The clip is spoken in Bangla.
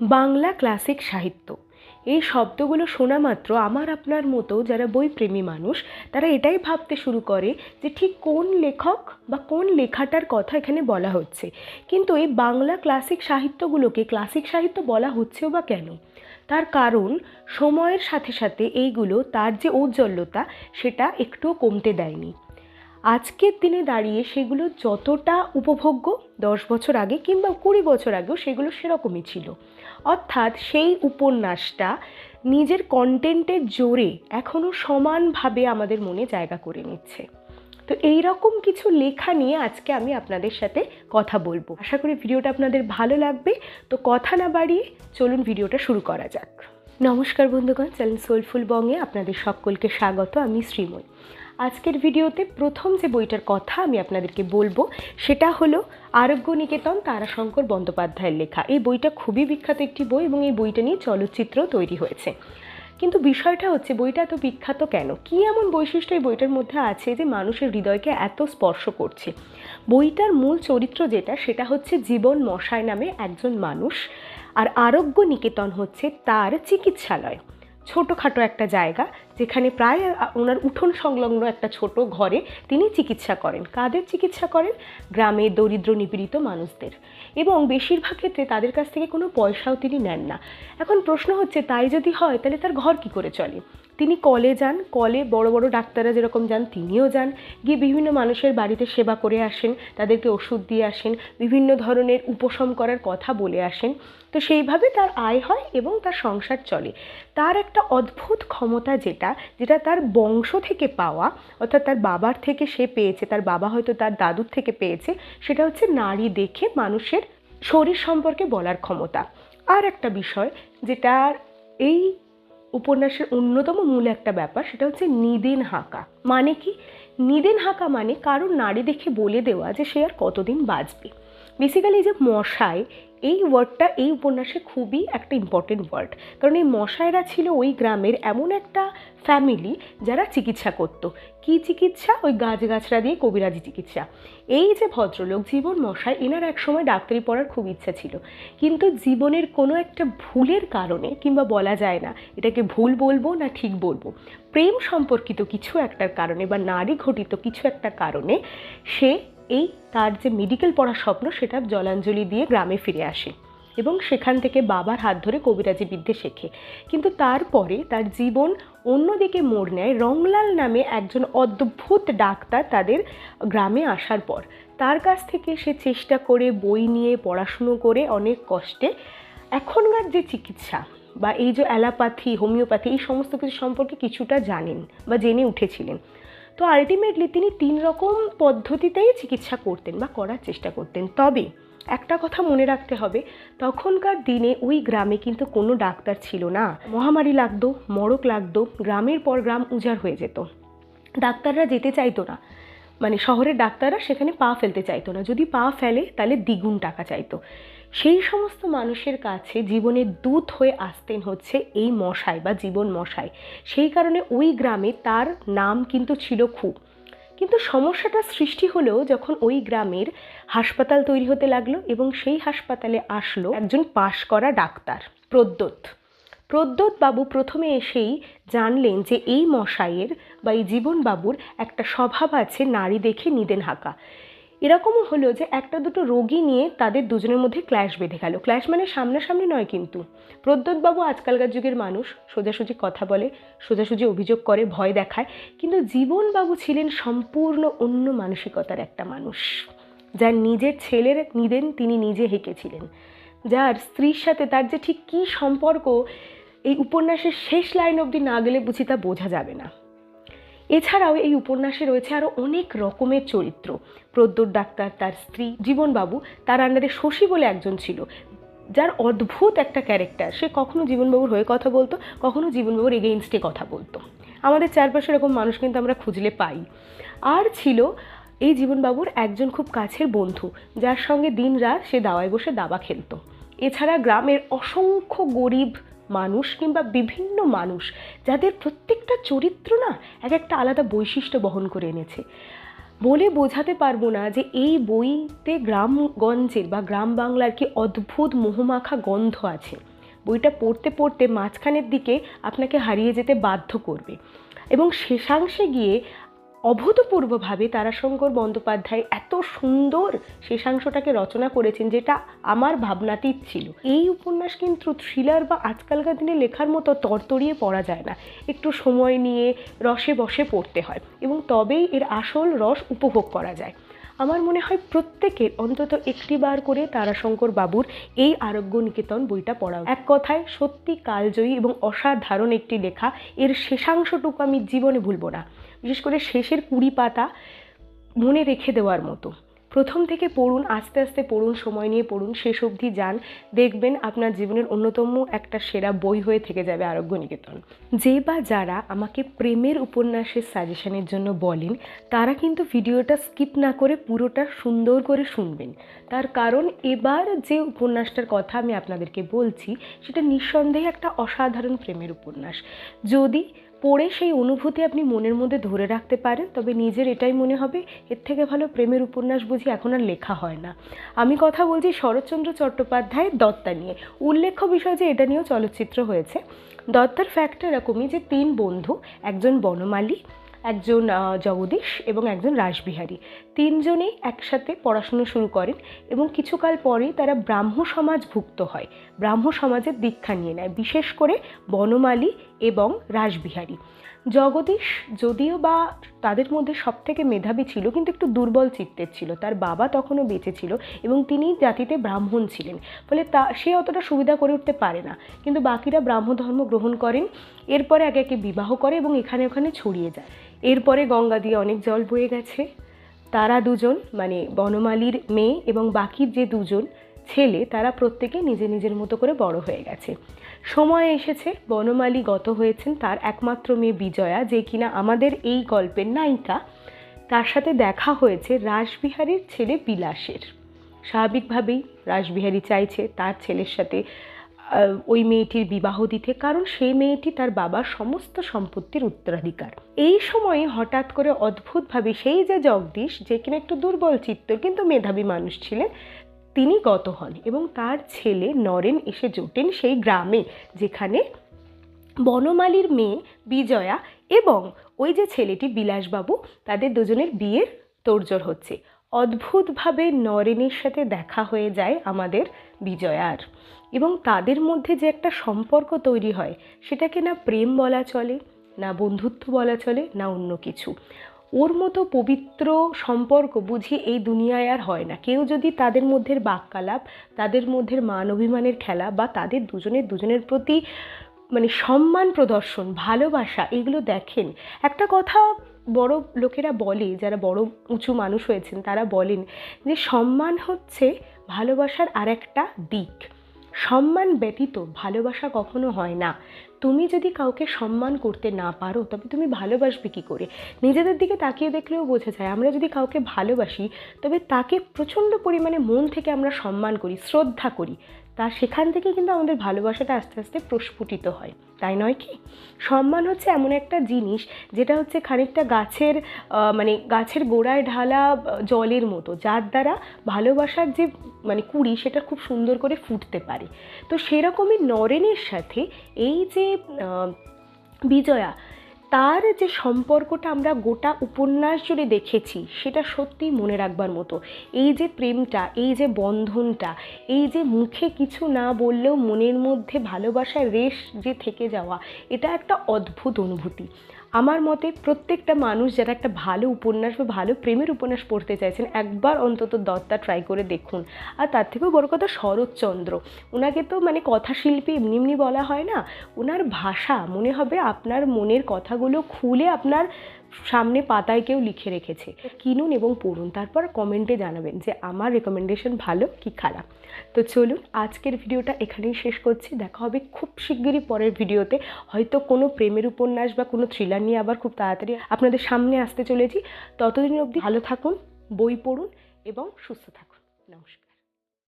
বাংলা ক্লাসিক সাহিত্য। এই শব্দগুলো শোনা মাত্র আমার আপনার মতো যারা বইপ্রেমী মানুষ, তারা এটাই ভাবতে শুরু করে যে ঠিক কোন লেখক বা কোন লেখাটার কথা এখানে বলা হচ্ছে। কিন্তু এই বাংলা ক্লাসিক সাহিত্যগুলোকে ক্লাসিক সাহিত্য বলা হচ্ছেও বা কেন? তার কারণ সময়ের সাথে সাথে এইগুলো তার যে ঔজ্জ্বল্যতা, সেটা একটুও কমতে দেয়নি। আজকের দিনে দাঁড়িয়ে সেগুলো যতটা উপভোগ্য, দশ বছর আগে কিংবা কুড়ি বছর আগেও সেগুলো সেরকমই ছিল। অর্থাৎ সেই উপন্যাসটা নিজের কন্টেন্টের জোরে এখনও সমানভাবে আমাদের মনে জায়গা করে নিচ্ছে। তো এই রকম কিছু লেখা নিয়ে আজকে আমি আপনাদের সাথে কথা বলব। আশা করি ভিডিওটা আপনাদের ভালো লাগবে। তো কথা না বাড়িয়ে চলুন ভিডিওটা শুরু করা যাক। নমস্কার বন্ধুগণ, চ্যানেল সোলফুল বঙ্গে আপনাদের সকলকে স্বাগত। আমি শ্রীময়। আজকের ভিডিওতে প্রথম যে বইটার কথা আমি আপনাদেরকে বলব, সেটা হলো আরোগ্য নিকেতন তারাশঙ্কর বন্দ্যোপাধ্যায়ের লেখা। এই বইটা খুবই বিখ্যাত একটি বই এবং এই বইটা নিয়ে চলচ্চিত্র তৈরি হয়েছে। কিন্তু বিষয়টা হচ্ছে, বইটা এত বিখ্যাত কেন? কী এমন বৈশিষ্ট্য এই বইটার মধ্যে আছে যে মানুষের হৃদয়কে এত স্পর্শ করছে? বইটার মূল চরিত্র যেটা, সেটা হচ্ছে জীবন মশায় নামে একজন মানুষ, আর আরোগ্য নিকেতন হচ্ছে তার চিকিৎসালয়। ছোটোখাটো একটা জায়গা যেখানে প্রায় ওনার উঠোন সংলগ্ন একটা ছোট ঘরে তিনি চিকিৎসা করেন। কাদের চিকিৎসা করেন? গ্রামে দরিদ্র নিপীড়িত মানুষদের। এবং বেশিরভাগ ক্ষেত্রে তাদের কাছ থেকে কোনো পয়সাও তিনি নেন না। এখন প্রশ্ন হচ্ছে, তাই যদি হয়, তাহলে তার ঘর কি করে চলে? তিনি কলে যান। কলে বড় বড় ডাক্তাররা যেরকম যান, তিনিও যান। গিয়ে বিভিন্ন মানুষের বাড়িতে সেবা করে আসেন, তাদেরকে ওষুধ দিয়ে আসেন, বিভিন্ন ধরনের উপশম করার কথা বলে আসেন। তো সেইভাবে তার আয় হয় এবং তার সংসার চলে। তার একটা অদ্ভুত ক্ষমতা যেটা যেটা তার বংশ থেকে পাওয়া, অর্থাৎ তার বাবার থেকে সে পেয়েছে, তার বাবা হয়তো তার দাদুর থেকে পেয়েছে, সেটা হচ্ছে নারী দেখে মানুষের শরীর সম্পর্কে বলার ক্ষমতা। আর একটা বিষয় যেটা এই উপন্যাসের অন্যতম মূল একটা ব্যাপার, সেটা হচ্ছে নিদেন হাঁকা। মানে কি? নিদেন হাঁকা মানে কারোর নারী দেখে বলে দেওয়া যে সে আর কতদিন বাঁচবে। বেসিক্যালি যে মশাই, এই ওয়ার্ডটা এই উপন্যাসে খুবই একটা ইম্পর্টেন্ট ওয়ার্ড কারণ এই মশাইরা ছিল ওই গ্রামের এমন একটা ফ্যামিলি যারা চিকিৎসা করত। কি চিকিৎসা? ওই গাছগাছরা দিয়ে কবিরাজি চিকিৎসা। এই যে ভদ্রলোক, জীবন মশাই, এনার একসময় ডাক্তারি পড়ার খুব ইচ্ছা ছিল। কিন্তু জীবনের কোনো একটা ভুলের কারণে, কিংবা বলা যায় না, এটাকে ভুল বলব না ঠিক বলব, প্রেম সম্পর্কিত কিছু একটার কারণে বা নারী ঘটিত কিছু একটা কারণে সে এই তার যে মেডিকেল পড়ার স্বপ্ন, সেটা জলাঞ্জলি দিয়ে গ্রামে ফিরে আসে এবং সেখান থেকে বাবার হাত ধরে কবিরাজি বিদ্যে শেখে। কিন্তু তারপরে তার জীবন অন্যদিকে মোড় নেয় রংলাল নামে একজন অদ্ভুত ডাক্তার তাদের গ্রামে আসার পর। তার কাছ থেকে সে চেষ্টা করে বই নিয়ে, পড়াশুনো করে অনেক কষ্টে এখনকার যে চিকিৎসা বা এই যে অ্যালোপ্যাথি, হোমিওপ্যাথি, এই সমস্ত কিছু সম্পর্কে কিছুটা জানেন বা জেনে উঠেছিলেন। তো আলটিমেটলি তিনি তিন রকম পদ্ধতিতেই চিকিৎসা করতেন বা করার চেষ্টা করতেন। তবে একটা কথা মনে রাখতে হবে, তখনকার দিনে ওই গ্রামে কিন্তু কোনো ডাক্তার ছিল না। মহামারী লাগতো মড়ক লাগতো, গ্রামের পর গ্রাম উজাড় হয়ে যেত। ডাক্তাররা যেতে চাইতো না। মানে শহরের ডাক্তাররা সেখানে পা ফেলতে চাইতো না। যদি পা ফেলে তাহলে দ্বিগুণ টাকা চাইতো। সেই সমস্ত মানুষের কাছে জীবনের দূত হয়ে আসতেন হচ্ছে এই মশাই বা জীবন মশাই। সেই কারণে ওই গ্রামে তার নাম কিন্তু ছিল খুব কিন্তু সমস্যাটা সৃষ্টি হলেও যখন ওই গ্রামের হাসপাতাল তৈরি হতে লাগল এবং সেই হাসপাতালে আসলো একজন পাশ করা ডাক্তার প্রদ্যোৎ প্রদ্যোৎ বাবু প্রথমে এসেই জানলেন যে এই মশাইয়ের বা এই জীবনবাবুর একটা স্বভাব আছে নারী দেখে নিদেন হাঁকা এরকমও হলো যে একটা দুটো রোগী নিয়ে তাদের দুজনের মধ্যে ক্ল্যাশ বেঁধে গেল। ক্ল্যাশ মানে সামনাসামনি নয় কিন্তু। প্রদ্যোৎবাবু আজকালকার যুগের মানুষ, সোজাসুজি কথা বলে, সোজাসুজি অভিযোগ করে, ভয় দেখায়, কিন্তু জীবনবাবু ছিলেন সম্পূর্ণ অন্য মানসিকতার একটা মানুষ। যার নিজের ছেলের নিদেন তিনি নিজে হেঁকেছিলেন। যার স্ত্রীর সাথে তার যে ঠিক কী সম্পর্ক, এই উপন্যাসের শেষ লাইন অবধি না গেলে বুঝি তা বোঝা যাবে না। এছাড়াও এই উপন্যাসে রয়েছে আরও অনেক রকমের চরিত্র। প্রদ্যোৎ ডাক্তার, তার স্ত্রী, জীবনবাবু, তার আন্ডারে শশী বলে একজন ছিল। যার অদ্ভুত একটা ক্যারেক্টার সে কখনো জীবনবাবুর হয়ে কথা বলতো, কখনো জীবনবাবুর এগেইনস্টে কথা বলতো। আমাদের চারপাশে এরকম মানুষ কিন্তু আমরা খুঁজলে পাই। আর ছিল এই জীবনবাবুর একজন খুব কাছের বন্ধু, যার সঙ্গে দিন রাত সে দাওয়ায় বসে দাবা খেলতো। এছাড়া গ্রামের অসংখ্য গরিব মানুষ কিংবা বিভিন্ন মানুষ, যাদের প্রত্যেকটা চরিত্র না এক একটা আলাদা বৈশিষ্ট্য বহন করে এনেছে। বলে বোঝাতে পারব না যে এই বইতে গ্রামগঞ্জের বা গ্রাম বাংলার কি অদ্ভুত মোহমাখা গন্ধ আছে। বইটা পড়তে পড়তে মাঝখানের দিকে আপনাকে হারিয়ে যেতে বাধ্য করবে। এবং শেষাংশে গিয়ে অভূতপূর্বভাবে তারাশঙ্কর বন্দ্যোপাধ্যায় এত সুন্দর শেষাংশটাকে রচনা করেছেন যেটা আমার ভাবনাতীত ছিল। এই উপন্যাস কিন্তু থ্রিলার বা আজকালকার দিনে লেখার মতো তরতরিয়ে পড়া যায় না। একটু সময় নিয়ে রসে বসে পড়তে হয় এবং তবেই এর আসল রস উপভোগ করা যায়। আমার মনে হয় প্রত্যেকের অন্তত একটি বার করে তারাশঙ্কর বাবুর এই আরোগ্য নিকেতন বইটা পড়া এক কথায় সত্যি কালজয়ী এবং অসাধারণ একটি লেখা। এর শেষাংশটুকু আমি জীবনে ভুলবো না। বিশেষ করে শেষের কুড়ি পাতা মনে রেখে দেওয়ার মতো। প্রথম থেকে পড়ুন, আস্তে আস্তে পড়ুন, সময় নিয়ে পড়ুন, শেষ অবধি যান। দেখবেন আপনার জীবনের অন্যতম একটা সেরা বই হয়ে থেকে যাবে আরোগ্য নিকেতন যে বা যারা আমাকে প্রেমের উপন্যাসের সাজেশনের জন্য বলেন, তারা কিন্তু ভিডিওটা স্কিপ না করে পুরোটা সুন্দর করে শুনবেন। তার কারণ এবার যে উপন্যাসটার কথা আমি আপনাদেরকে বলছি, সেটা নিঃসন্দেহে একটা অসাধারণ প্রেমের উপন্যাস। যদি পড়ে সেই অনুভূতি আপনি মনের মধ্যে ধরে রাখতে পারেন, তবে নিজের এটাই মনে হবে, এর থেকে ভালো প্রেমের উপন্যাস বুঝি এখন আর লেখা হয় না। আমি কথা বলছি শরৎচন্দ্র চট্টোপাধ্যায়ের দত্তা নিয়ে। উল্লেখ্য বিষয় যে এটা নিয়েও চলচ্চিত্র হয়েছে। দত্তার ফ্যাক্ট এরকমই যে তিন বন্ধু, একজন বনমালী, একজন জগদীশ এবং একজন রাসবিহারী। তিনজনেই একসাথে পড়াশুনো শুরু করেন এবং কিছুকাল পরেই তারা ব্রাহ্ম সমাজভুক্ত হয়। ব্রাহ্ম সমাজের দীক্ষা নিয়ে নেয়। বিশেষ করে বনমালী এবং রাসবিহারী। জগদীশ যদিও বা তাদের মধ্যে সব থেকে মেধাবী ছিল, কিন্তু একটু দুর্বল চিত্তের ছিল। তার বাবা তখনও বেঁচে ছিল এবং তিনি জাতিতে ব্রাহ্মণ ছিলেন। ফলে তা, সে অতটা সুবিধা করে উঠতে পারে না। কিন্তু বাকিরা ব্রাহ্ম ধর্ম গ্রহণ করেন, এরপরে একে একে বিবাহ করে এবং এখানে ওখানে ছড়িয়ে যায়। এরপরে গঙ্গা দিয়ে অনেক জল বয়ে গেছে। তারা দুজন মানে বনমালীর মেয়ে এবং বাকি যে দুজন ছেলে, তারা প্রত্যেকে নিজে নিজের মতো করে বড় হয়ে গেছে। সময় এসেছে, বনমালী গত হয়েছেন তার একমাত্র মেয়ে বিজয়া, যে কিনা আমাদের এই গল্পের নায়িকা। তার সাথে দেখা হয়েছে রাসবিহারীর ছেলে বিলাসের। স্বাভাবিকভাবেই রাসবিহারী চাইছে তার ছেলের সাথে ওই মেয়েটির বিবাহ দিতে, কারণ সেই মেয়েটি তার বাবার সমস্ত সম্পত্তির উত্তরাধিকার। এই সময়ে হঠাৎ করে অদ্ভুতভাবে সেই যে জগদীশ, যে কিনা একটু দুর্বল চিত্ত কিন্তু মেধাবী মানুষ ছিলেন তিনি গত হন এবং তার ছেলে নরেন এসে জোটেন সেই গ্রামে, যেখানে বনমালীর মেয়ে বিজয়া এবং ওই যে ছেলেটি বিলাসবাবু, তাদের দুজনের বিয়ের তোড়জোড় হচ্ছে। অদ্ভুতভাবে নরেনের সাথে দেখা হয়ে যায় আমাদের বিজয়ার এবং তাদের মধ্যে যে একটা সম্পর্ক তৈরি হয়, সেটাকে না প্রেম বলা চলে, না বন্ধুত্ব বলা চলে, না অন্য কিছু। ওর মতো পবিত্র সম্পর্ক বুঝি এই দুনিয়ায় আর হয় না। কেউ যদি তাদের মধ্যে বাক্যালাপ, তাদের মধ্যে মান অভিমানের খেলা বা তাদের দুজনের দুজনের প্রতি মানে সম্মান প্রদর্শন, ভালোবাসা এগুলো দেখেন। একটা কথা বড় লোকেরা বলে, যারা বড় উঁচু মানুষ হয়েছেন, তারা বলেন যে সম্মান হচ্ছে ভালোবাসার আর একটা দিক। সম্মান ব্যতীত ভালোবাসা কখনো হয় না। তুমি যদি কাউকে সম্মান করতে না পারো, তবে তুমি ভালোবাসবে কী করে? নিজেদের দিকে তাকিয়ে দেখলেও বোঝা যায়, আমরা যদি কাউকে ভালোবাসি, তবে তাকে প্রচণ্ড পরিমাণে মন থেকে আমরা সম্মান করি, শ্রদ্ধা করি। তা সেখান থেকে কিন্তু আমাদের ভালোবাসাটা আস্তে আস্তে প্রস্ফুটিত হয়। তাই নয় কি? সম্মান হচ্ছে এমন একটা জিনিস যেটা হচ্ছে খানিকটা গাছের মানে গাছের গোড়ায় ঢালা জলের মতো, যার দ্বারা ভালোবাসার যে মানে কুড়ি সেটা খুব সুন্দর করে ফুটতে পারে। তো সেরকমই নরেনের সাথে এই যে বিজয়া তার যে সম্পর্কটা আমরা গোটা উপন্যাস জুড়ে দেখেছি, সেটা সত্যিই মনে রাখবার মতো। এই যে প্রেমটা, এই যে বন্ধনটা, এই যে মুখে কিছু না বললেও মনের মধ্যে ভালোবাসার রেশ যে থেকে যাওয়া, এটা একটা অদ্ভুত অনুভূতি। আমার মতে প্রত্যেকটা মানুষ যারা একটা ভালো উপন্যাস বা ভালো প্রেমের উপন্যাস পড়তে চাইছেন, একবার অন্তত দত্তা ট্রাই করে দেখুন। আর তার থেকেও বড় কথা শরৎচন্দ্র। ওনাকে তো মানে কথাশিল্পী এমনি এমনি বলা হয় না। ওনার ভাষা মনে হবে আপনার মনের কথাগুলো খুলে আপনার সামনে পাতায় কেউ লিখে রেখেছে। কিনুন এবং পড়ুন, তারপর কমেন্টে জানাবেন যে আমার রেকমেন্ডেশন ভালো কি খারাপ। তো চলুন, আজকের ভিডিওটা এখানেই শেষ করছি। দেখা হবে খুব শিগগিরই পরের ভিডিওতে। হয়তো কোনো প্রেমের উপন্যাস বা কোনো থ্রিলার নিয়ে আবার খুব তাড়াতাড়ি আপনাদের সামনে আসতে চলেছি। ততদিন অবধি ভালো থাকুন, বই পড়ুন এবং সুস্থ থাকুন। নমস্কার।